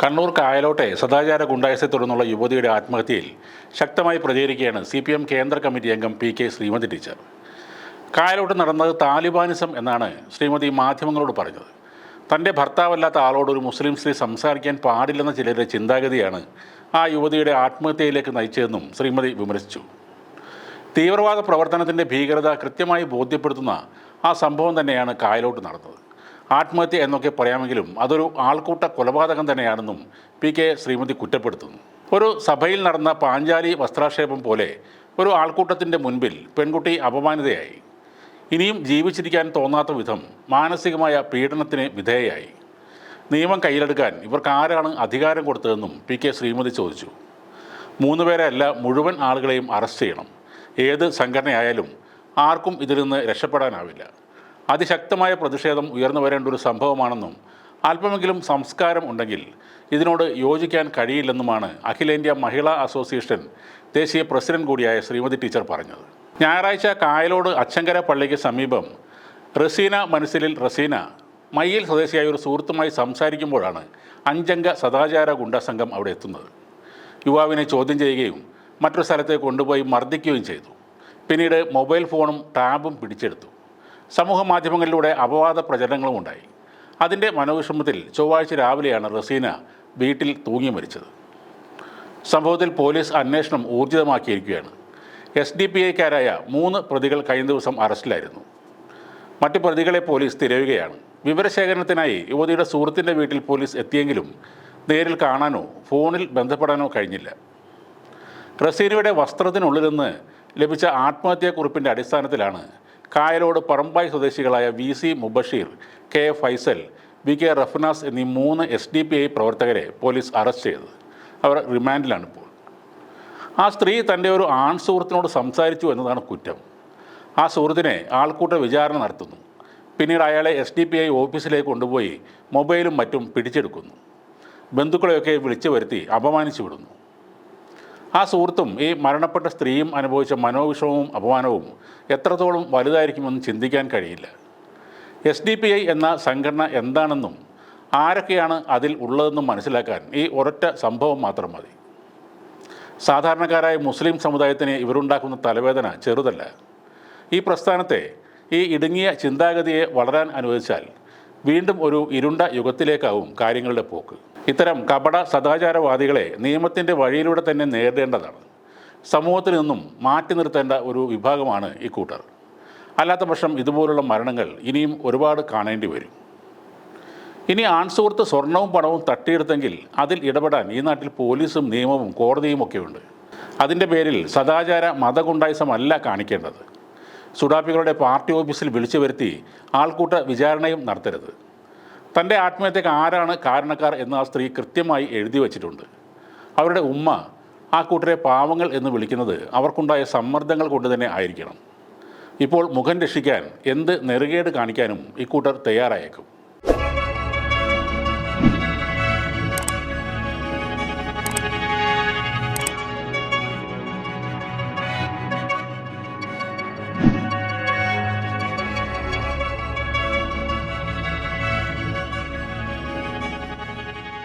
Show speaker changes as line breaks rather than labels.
കണ്ണൂർ കായലോട്ടെ സദാചാര ഗുണ്ടായസെ തുടർന്നുള്ള യുവതിയുടെ ആത്മഹത്യയിൽ ശക്തമായി പ്രചരിക്കുകയാണ് സി പി എം കേന്ദ്ര കമ്മിറ്റി അംഗം പി കെ ശ്രീമതി ടീച്ചർ. കായലോട്ട് നടന്നത് താലിബാനിസം എന്നാണ് ശ്രീമതി മാധ്യമങ്ങളോട് പറഞ്ഞത്. തന്റെ ഭർത്താവല്ലാത്ത ആളോട് ഒരു മുസ്ലിം സ്ത്രീ സംസാരിക്കാൻ പാടില്ലെന്ന ചിലരുടെ ചിന്താഗതിയാണ് ആ യുവതിയുടെ ആത്മഹത്യയിലേക്ക് നയിച്ചതെന്നും ശ്രീമതി വിമർശിച്ചു. തീവ്രവാദ പ്രവർത്തനത്തിന്റെ ഭീകരത കൃത്യമായി ബോധ്യപ്പെടുത്തുന്ന ആ സംഭവം തന്നെയാണ് കായലോട്ട് നടന്നത്. ആത്മഹത്യ എന്നൊക്കെ പറയാമെങ്കിലും അതൊരു ആൾക്കൂട്ട കൊലപാതകം തന്നെയാണെന്നും പി കെ ശ്രീമതി കുറ്റപ്പെടുത്തുന്നു. ഒരു സഭയിൽ നടന്ന പാഞ്ചാലി വസ്ത്രാക്ഷേപം പോലെ ഒരു ആൾക്കൂട്ടത്തിന്റെ മുൻപിൽ പെൺകുട്ടി അപമാനിതയായി. ഇനിയും ജീവിച്ചിരിക്കാൻ തോന്നാത്ത വിധം മാനസികമായ പീഡനത്തിന് വിധേയയായി. നിയമം കയ്യിലെടുക്കാൻ ഇവർക്ക് ആരാണ് അധികാരം കൊടുത്തതെന്നും പി കെ ശ്രീമതി ചോദിച്ചു. മൂന്ന് പേരല്ല മുഴുവൻ ആളുകളെയും അറസ്റ്റ് ചെയ്യണം. ഏത് സംഘടനയായാലും ആർക്കും ഇതിൽ നിന്ന് രക്ഷപ്പെടാനാവില്ല. അതിശക്തമായ പ്രതിഷേധം ഉയർന്നു വരേണ്ട ഒരു സംഭവമാണെന്നും അല്പമെങ്കിലും സംസ്കാരം ഉണ്ടെങ്കിൽ ഇതിനോട് യോജിക്കാൻ കഴിയില്ലെന്നുമാണ് അഖിലേന്ത്യാ മഹിളാ അസോസിയേഷൻ ദേശീയ പ്രസിഡന്റ് കൂടിയായ ശ്രീമതി ടീച്ചർ പറഞ്ഞത്. ഞായറാഴ്ച കായലോട് അച്ചങ്കര പള്ളിക്ക് സമീപം റസീന മനസ്സിലിൽ റസീന മയ്യിൽ സ്വദേശിയായ ഒരു സുഹൃത്തുമായി സംസാരിക്കുമ്പോഴാണ് അഞ്ചംഗ സദാചാര ഗുണ്ടാസംഘം അവിടെ എത്തുന്നത്. യുവാവിനെ ചോദ്യം ചെയ്യുകയും മറ്റൊരു സ്ഥലത്തേക്ക് കൊണ്ടുപോയി മർദ്ദിക്കുകയും ചെയ്തു. പിന്നീട് മൊബൈൽ ഫോണും ടാബും പിടിച്ചെടുത്തു. സമൂഹ മാധ്യമങ്ങളിലൂടെ അപവാദ പ്രചരണങ്ങളും ഉണ്ടായി. അതിന്റെ മനോവിഷമത്തിൽ ചൊവ്വാഴ്ച രാവിലെയാണ് റസീന വീട്ടിൽ തൂങ്ങി മരിച്ചത്. സംഭവത്തിൽ പോലീസ് അന്വേഷണം ഊർജിതമാക്കിയിരിക്കുകയാണ്. എസ് ഡി പി ഐക്കാരായ മൂന്ന് പ്രതികൾ കഴിഞ്ഞ ദിവസം അറസ്റ്റിലായിരുന്നു. മറ്റ് പ്രതികളെ പോലീസ് തിരയുകയാണ്. വിവരശേഖരണത്തിനായി യുവതിയുടെ സുഹൃത്തിന്റെ വീട്ടിൽ പോലീസ് എത്തിയെങ്കിലും നേരിൽ കാണാനോ ഫോണിൽ ബന്ധപ്പെടാനോ കഴിഞ്ഞില്ല. റസീനയുടെ വസ്ത്രത്തിനുള്ളിൽ നിന്ന് ലഭിച്ച ആത്മഹത്യാക്കുറിപ്പിന്റെ അടിസ്ഥാനത്തിലാണ് കായലോട് പറമ്പായി സ്വദേശികളായ V C Mubasheer K Faisal V K Rafnas എന്നീ മൂന്ന് എസ് ഡി പി ഐ പ്രവർത്തകരെ പോലീസ് അറസ്റ്റ് ചെയ്തത്. അവർ റിമാൻഡിലാണ് ഇപ്പോൾ. ആ സ്ത്രീ തന്റെ ഒരു ആൺ സുഹൃത്തിനോട് സംസാരിച്ചു എന്നതാണ് കുറ്റം. ആ സുഹൃത്തിനെ ആൾക്കൂട്ട വിചാരണ നടത്തുന്നു. പിന്നീട് അയാളെ എസ് ഡി പി ഐ ഓഫീസിലേക്ക് കൊണ്ടുപോയി മൊബൈലും മറ്റും പിടിച്ചെടുക്കുന്നു. ബന്ധുക്കളെയൊക്കെ വിളിച്ചു വരുത്തി അപമാനിച്ചു വിടുന്നു. ആ സുഹൃത്തും ഈ മരണപ്പെട്ട സ്ത്രീയും അനുഭവിച്ച മനോവിഷമവും അപമാനവും എത്രത്തോളം വലുതായിരിക്കുമെന്ന് ചിന്തിക്കാൻ കഴിയില്ല. എസ് ഡി പി ഐ എന്ന സംഘടന എന്താണെന്നും ആരൊക്കെയാണ് അതിൽ ഉള്ളതെന്നും മനസ്സിലാക്കാൻ ഈ ഒരൊറ്റ സംഭവം മാത്രം മതി. സാധാരണക്കാരായ മുസ്ലിം സമുദായത്തിന് ഇവരുണ്ടാക്കുന്ന തലവേദന ചെറുതല്ല. ഈ പ്രസ്ഥാനത്തെ ഈ ഇടുങ്ങിയ ചിന്താഗതിയെ വളരാൻ അനുവദിച്ചാൽ വീണ്ടും ഒരു ഇരുണ്ട യുഗത്തിലേക്കാവും കാര്യങ്ങളുടെ പോക്ക്. ഇത്തരം കപട സദാചാരവാദികളെ നിയമത്തിന്റെ വഴിയിലൂടെ തന്നെ നേരിടേണ്ടതാണ്. സമൂഹത്തിൽ നിന്നും മാറ്റി നിർത്തേണ്ട ഒരു വിഭാഗമാണ് ഈ കൂട്ടർ. അല്ലാത്ത പക്ഷം ഇതുപോലുള്ള മരണങ്ങൾ ഇനിയും ഒരുപാട് കാണേണ്ടി വരും. ഇനി ആൺസുഹൃത്ത് സ്വർണവും പണവും തട്ടിയെടുത്തെങ്കിൽ അതിൽ ഇടപെടാൻ ഈ നാട്ടിൽ പോലീസും നിയമവും കോടതിയും ഒക്കെയുണ്ട്. അതിന്റെ പേരിൽ സദാചാര മതഗുണ്ടായിസമല്ല കാണിക്കേണ്ടത്. സുഡാപ്പികളുടെ പാർട്ടി ഓഫീസിൽ വിളിച്ചു വരുത്തി ആൾക്കൂട്ട വിചാരണയും നടത്തരുത്. തന്റെ ആത്മഹത്യക്ക് ആരാണ് കാരണക്കാർ എന്ന് ആ സ്ത്രീ കൃത്യമായി എഴുതി വച്ചിട്ടുണ്ട്. അവരുടെ ഉമ്മ ആ കൂട്ടരെ പാവങ്ങൾ എന്ന് വിളിക്കുന്നത് അവർക്കുണ്ടായ സമ്മർദ്ദങ്ങൾ കൊണ്ട് തന്നെ ആയിരിക്കണം. ഇപ്പോൾ മുഖം രക്ഷിക്കാൻ എന്ത് നെറുകേട് കാണിക്കാനും ഇക്കൂട്ടർ തയ്യാറായേക്കും.